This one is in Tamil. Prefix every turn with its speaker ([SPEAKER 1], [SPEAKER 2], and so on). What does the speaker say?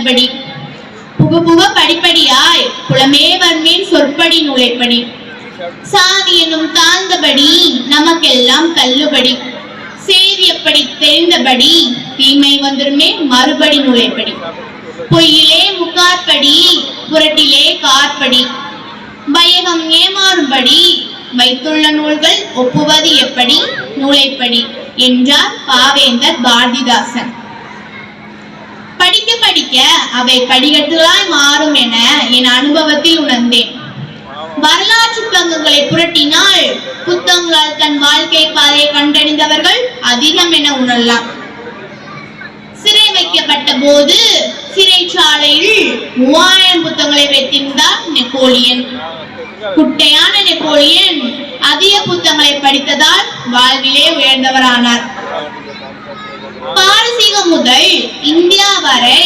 [SPEAKER 1] நல்லபடி புகு புக படிப்படியாய் புலமே வன்மேன் சொற்படி நூலைப்படி சாதி எனும் தாழ்ந்தபடி நமக்கெல்லாம் தள்ளுபடி. செய்தி எப்படி தெரிந்தபடி தீமை வந்துருமே மறுபடி நூலைப்படி பொய்யிலே முக்காற்படி புரட்டிலே காற்படி. பயகம் ஏமாறும்படி வைத்துள்ள நூல்கள் ஒப்புவது எப்படி? நூலைப்படி என்றார் பாவேந்தர் பாரதிதாசன். படிக்க அவை படிகட்டுகளாய் மாறும் என என் அனுபவத்தில் உணர்ந்தேன். வரலாற்று பங்குகளை புரட்டினால் புத்தகங்களால் தன் வாழ்க்கை பாதையை கண்டறிந்தவர்கள் அதிகம் என உணரலாம். சிறை வைக்கப்பட்ட போது சிறைச்சாலையில் மூவாயிரம் புத்தகங்களை வைத்திருந்தார் நெப்போலியன். குட்டையான நெப்போலியன் அதிக புத்தகங்களை படித்ததால் வாழ்விலே உயர்ந்தவரானார். பாரசீகம் முதல் இந்தியா வரை